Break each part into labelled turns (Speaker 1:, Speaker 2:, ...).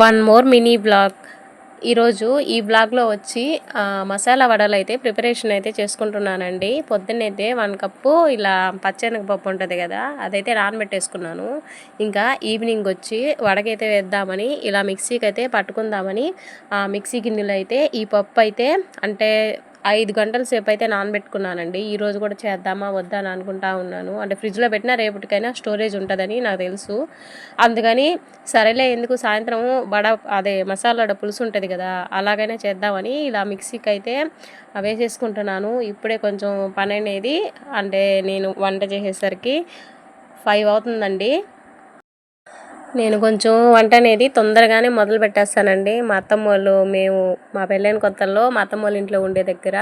Speaker 1: One more mini blog. ఈరోజు ఈ బ్లాగ్లో వచ్చి మసాలా వడలు అయితే ప్రిపరేషన్ అయితే చేసుకుంటున్నానండి. పొద్దున్నైతే వన్ కప్పు ఇలా పచ్చెనగపప్పు ఉంటుంది కదా అదైతే నానబెట్టేసుకున్నాను. ఇంకా ఈవినింగ్ వచ్చి వడకైతే వేద్దామని ఇలా మిక్సీకి అయితే పట్టుకుందామని ఆ మిక్సీ గిన్నెలు అయితే ఈ పప్పు అయితే అంటే ఐదు గంటల సేపు అయితే నానబెట్టుకున్నానండి. ఈ రోజు కూడా చేద్దామా వద్దా అని అనుకుంటా ఉన్నాను. అంటే ఫ్రిడ్జ్లో పెట్టినా రేపటికైనా స్టోరేజ్ ఉంటుందని నాకు తెలుసు. అందుకని సరేలే ఎందుకు సాయంత్రం వడ అదే మసాలా పులుసు ఉంటుంది కదా అలాగైనా చేద్దామని ఇలా మిక్సీకి అయితే వేసేసుకుంటున్నాను. ఇప్పుడే కొంచెం పని అనేది అంటే నేను వంట చేసేసరికి ఫైవ్ అవుతుందండి. నేను కొంచెం వంట అనేది తొందరగానే మొదలు పెట్టేస్తానండి. మా అత్తమ్మ వాళ్ళు మేము మా పెళ్ళైన కొత్తల్లో మా అత్తమ్మ వాళ్ళ ఇంట్లో ఉండే దగ్గర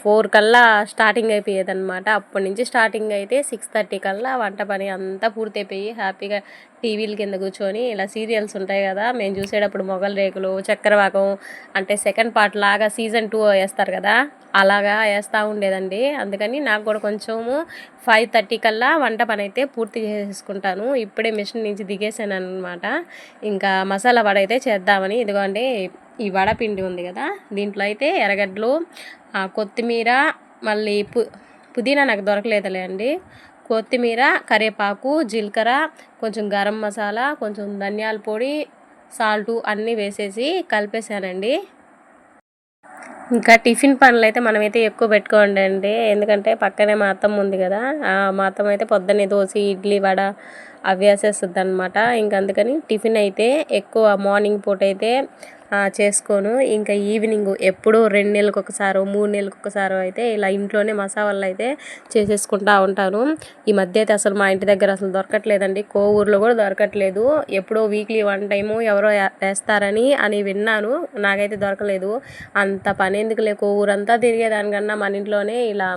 Speaker 1: ఫోర్ కల్లా స్టార్టింగ్ అయిపోయేది అనమాట అప్పటి నుంచి స్టార్టింగ్ అయితే సిక్స్ థర్టీ కల్లా వంట పని అంతా పూర్తయిపోయి హ్యాపీగా టీవీల కింద కూర్చొని ఇలా సీరియల్స్ ఉంటాయి కదా మేము చూసేటప్పుడు మొగల్ రేకులు చక్రవాకం అంటే సెకండ్ పార్ట్ లాగా సీజన్ టూ వేస్తారు కదా అలాగా వేస్తూ ఉండేదండి. అందుకని నాకు కూడా కొంచెము ఫైవ్ థర్టీ కల్లా వంట పని అయితే పూర్తి చేసేసుకుంటాను ఇప్పుడే మిషన్ నుంచి దిగేసాను అనమాట ఇంకా మసాలా వడ అయితే చేద్దామని ఇదిగోండి ఈ వడ పిండి ఉంది కదా దీంట్లో అయితే ఎర్రగడ్డలు కొత్తిమీర మళ్ళీ పు పుదీనా నాకు దొరకలేదులే అండి. కొత్తిమీర కరివేపాకు జీలకర్ర కొంచెం గరం మసాలా కొంచెం ధనియాల పొడి సాల్టు అన్నీ వేసేసి కలిపేసానండి ఇంకా టిఫిన్ పనులు అయితే మనమైతే ఎక్కువ పెట్టుకోండి అండి. ఎందుకంటే పక్కనే మా అత్తమ్మ ఉంది కదా మా అత్తమ్మ అయితే పొద్దున్నే దోశ ఇడ్లీ వడ అవి వేసేస్తుంది అనమాట ఇంక అందుకని టిఫిన్ అయితే ఎక్కువ మార్నింగ్ పూట అయితే చేసుకోను. ఇంకా ఈవినింగ్ ఎప్పుడో రెండు నెలలకు ఒకసారో మూడు నెలలకు ఒకసారో అయితే ఇలా ఇంట్లోనే మసాలాలు అయితే చేసేసుకుంటా ఉంటాను. ఈ మధ్య అయితే అసలు మా ఇంటి దగ్గర అసలు దొరకట్లేదండి. కోవూరులో కూడా దొరకట్లేదు. ఎప్పుడో వీక్లీ వన్ టైము ఎవరో వేస్తారని అని విన్నాను. నాకైతే దొరకలేదు. అంత పని ఎందుకులే కోవూరంతా తిరిగేదానికన్నా మన ఇంట్లోనే ఇలా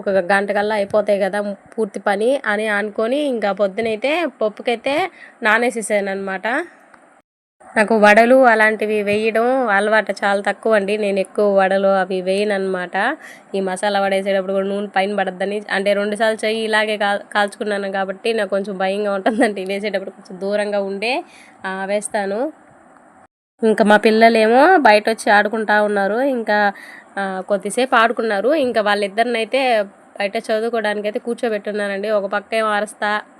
Speaker 1: ఒక గంట కల్లా అయిపోతాయి కదా పూర్తి పని అని అనుకొని ఇంకా పొద్దునైతే పప్పుకైతే నానేసేసాను అనమాట నాకు వడలు అలాంటివి వేయడం అలవాటు చాలా తక్కువ అండి. నేను ఎక్కువ వడలు అవి వేయను అనమాట ఈ మసాలా వడ వేసేటప్పుడు కూడా నూనె పైన పడద్దని అంటే రెండుసార్లు చెయ్యి ఇలాగే కాల్ కాల్చుకున్నాను కాబట్టి నాకు కొంచెం భయంగా ఉంటుందండి. వేసేటప్పుడు కొంచెం దూరంగా ఉండే వేస్తాను. ఇంకా మా పిల్లలేమో బయట వచ్చి ఆడుకుంటా ఉన్నారు. ఇంకా కొద్దిసేపు ఆడుకున్నారు. ఇంకా వాళ్ళిద్దరినైతే బయట చదువుకోవడానికి అయితే కూర్చోబెట్టున్నానండి ఒక పక్క ఏమో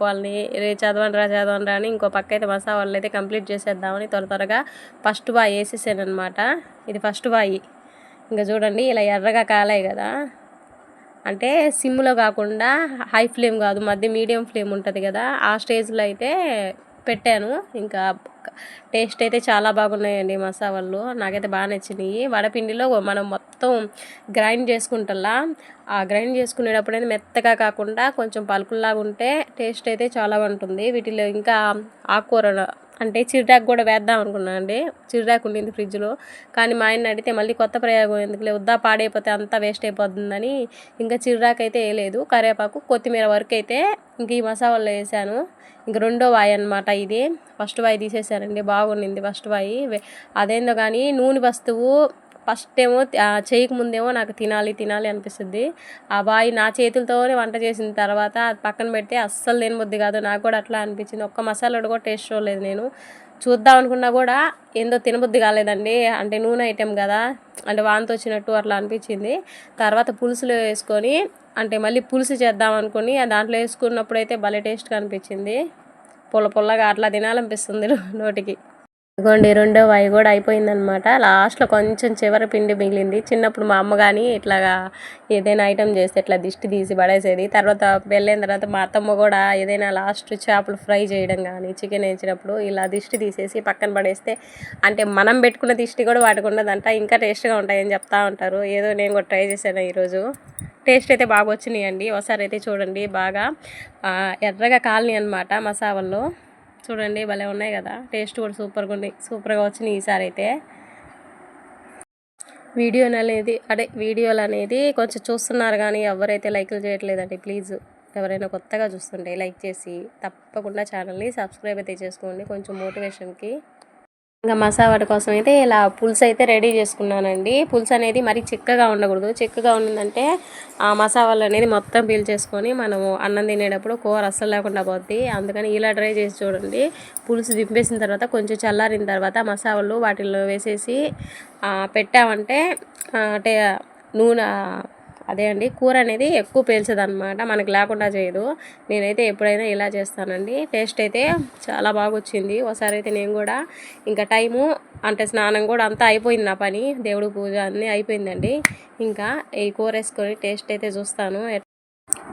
Speaker 1: వాళ్ళని రే చదవండి రా చదవండి రా అని ఇంకో పక్క అయితే మసా వాళ్ళైతే అయితే కంప్లీట్ చేసేద్దామని త్వర త్వరగా ఫస్ట్ బాయ్ వేసేసాను అనమాట ఇది ఫస్ట్ బాయి ఇంకా చూడండి ఇలా ఎర్రగా కాలాయి కదా. అంటే సిమ్లో కాకుండా హై ఫ్లేమ్ కాదు మధ్య మీడియం ఫ్లేమ్ ఉంటుంది కదా. ఆ స్టేజ్లో అయితే పెట్టాను. ఇంకా టేస్ట్ అయితే చాలా బాగున్నాయండి మసాలాలు. నాకైతే బాగా నచ్చినాయి. వడపిండిలో మనం మొత్తం గ్రైండ్ చేసుకుంటల్లా ఆ గ్రైండ్ చేసుకునేటప్పుడు అయితే మెత్తగా కాకుండా కొంచెం పలుకుల్లాగా ఉంటే టేస్ట్ అయితే చాలా బాగుంటుంది. వీటిలో ఇంకా ఆకుకూర అంటే చిరుటాకు కూడా వేద్దాం అనుకున్నాను అండి. చిరుటాకు ఉండింది ఫ్రిడ్జ్లో. కానీ మా ఆయన అడిగితే మళ్ళీ కొత్త ప్రయోగం ఎందుకులే వద్దా పాడైపోతే అంతా వేస్ట్ అయిపోతుందని ఇంకా చిరుటాకు అయితే వేయలేదు. కరివేపాకు కొత్తిమీర వరకు అయితే ఇంక ఈ మసాలాలో వేసాను. ఇంక రెండో వాయి అనమాట ఇది. ఫస్ట్ వాయి తీసేసానండి బాగుండింది ఫస్ట్ వాయి. అదేందో కానీ నూనె వస్తువు ఫస్ట్ ఏమో చేయకముందేమో ముందేమో నాకు తినాలి తినాలి అనిపిస్తుంది. ఆ బాయి నా చేతులతోనే వంట చేసిన తర్వాత అది పక్కన పెడితే అస్సలు తినబుద్ది కాదు. నాకు కూడా అట్లా అనిపించింది. ఒక్క మసాలా కూడా టేస్ట్ చూడలేదు నేను. చూద్దాం అనుకున్నా కూడా ఏందో తినబుద్ధి కాలేదండి. అంటే నూనె ఐటెం కదా అంటే వాంతి వచ్చినట్టు అట్లా అనిపించింది. తర్వాత పులుసులో వేసుకొని అంటే మళ్ళీ పులుసు చేద్దాం అనుకుని దాంట్లో వేసుకున్నప్పుడు అయితే భలే టేస్ట్గా అనిపించింది. పుల్ల పుల్లగా అట్లా తినాలనిపిస్తుంది నోటికి. ఇదిగోండి రెండో అవి కూడా అయిపోయిందనమాట. లాస్ట్లో కొంచెం చివరి పిండి మిగిలింది. చిన్నప్పుడు మా అమ్మ కానీ ఇట్లాగా ఏదైనా ఐటెం చేస్తే ఇట్లా దిష్టి తీసి పడేసేది. తర్వాత పెళ్ళైన తర్వాత మా అత్తమ్మ కూడా ఏదైనా లాస్ట్ చేపలు ఫ్రై చేయడం కానీ చికెన్ వేసినప్పుడు ఇలా దిష్టి తీసేసి పక్కన పడేస్తే అంటే మనం పెట్టుకున్న దిష్టి కూడా వాటికి ఉండదంట. ఇంకా టేస్ట్గా ఉంటాయని చెప్తా ఉంటారు. ఏదో నేను కూడా ట్రై చేశాను ఈరోజు. టేస్ట్ అయితే బాగా వచ్చినాయండి. ఒకసారి అయితే చూడండి బాగా ఎర్రగా కాలనీ అనమాట మసావల్లో చూడండి భలే ఉన్నాయి కదా. టేస్ట్ కూడా సూపర్గా ఉన్నాయి సూపర్గా వచ్చినాయి ఈసారి అయితే. వీడియో అనేది అదే వీడియోలు అనేది కొంచెం చూస్తున్నారు కానీ ఎవరైతే లైక్లు చేయట్లేదండి ప్లీజ్. ఎవరైనా కొత్తగా చూస్తుంటే లైక్ చేసి తప్పకుండా ఛానల్ని సబ్స్క్రైబ్ అయితే చేసుకోండి. కొంచెం మోటివేషన్కి ఇంకా మసావాడి కోసం అయితే ఇలా పులుసు అయితే రెడీ చేసుకున్నానండి. పులుసు అనేది మరి చిక్కగా ఉండకూడదు. చిక్కగా ఉందంటే ఆ మసావాలు అనేది మొత్తం పీల్ చేసుకొని మనము అన్నం తినేటప్పుడు కూర అస్సలు లేకుండా పోద్ది. అందుకని ఇలా ట్రై చేసి చూడండి. పులుసు దింపేసిన తర్వాత కొంచెం చల్లారిన తర్వాత మసాలాలు వాటిల్లో వేసేసి పెట్టామంటే అంటే నూనె అదే అండి కూర అనేది ఎక్కువ పీల్చదు మనకు మనకి లేకుండా చేయదు. నేనైతే ఎప్పుడైనా ఇలా చేస్తానండి. టేస్ట్ అయితే చాలా బాగా వచ్చింది ఒకసారి అయితే నేను కూడా ఇంకా టైము అంటే స్నానం కూడా అంతా అయిపోయింది నా పని. దేవుడు పూజ అన్నీ అయిపోయిందండి. ఇంకా ఈ కూర వేసుకొని టేస్ట్ అయితే చూస్తాను.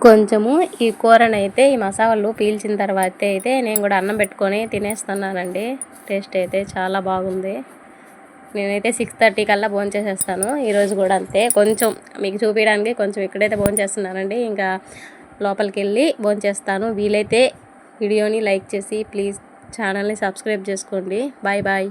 Speaker 1: కొంచెము ఈ కూరనైతే ఈ మసాలాలు పీల్చిన తర్వాత అయితే నేను కూడా అన్నం పెట్టుకొని తినేస్తున్నానండి. టేస్ట్ అయితే చాలా బాగుంది. నేనైతే సిక్స్ థర్టీ కల్లా భోజనం చేసేస్తాను. ఈరోజు కూడా అంతే. కొంచెం మీకు చూపించడానికి కొంచెం ఇక్కడైతే భోజనం చేస్తున్నానండి. ఇంకా లోపలికి వెళ్ళి భోజనం చేస్తాను. వీలైతే వీడియోని లైక్ చేసి ప్లీజ్ ఛానల్ని సబ్స్క్రైబ్ చేసుకోండి. Bye bye.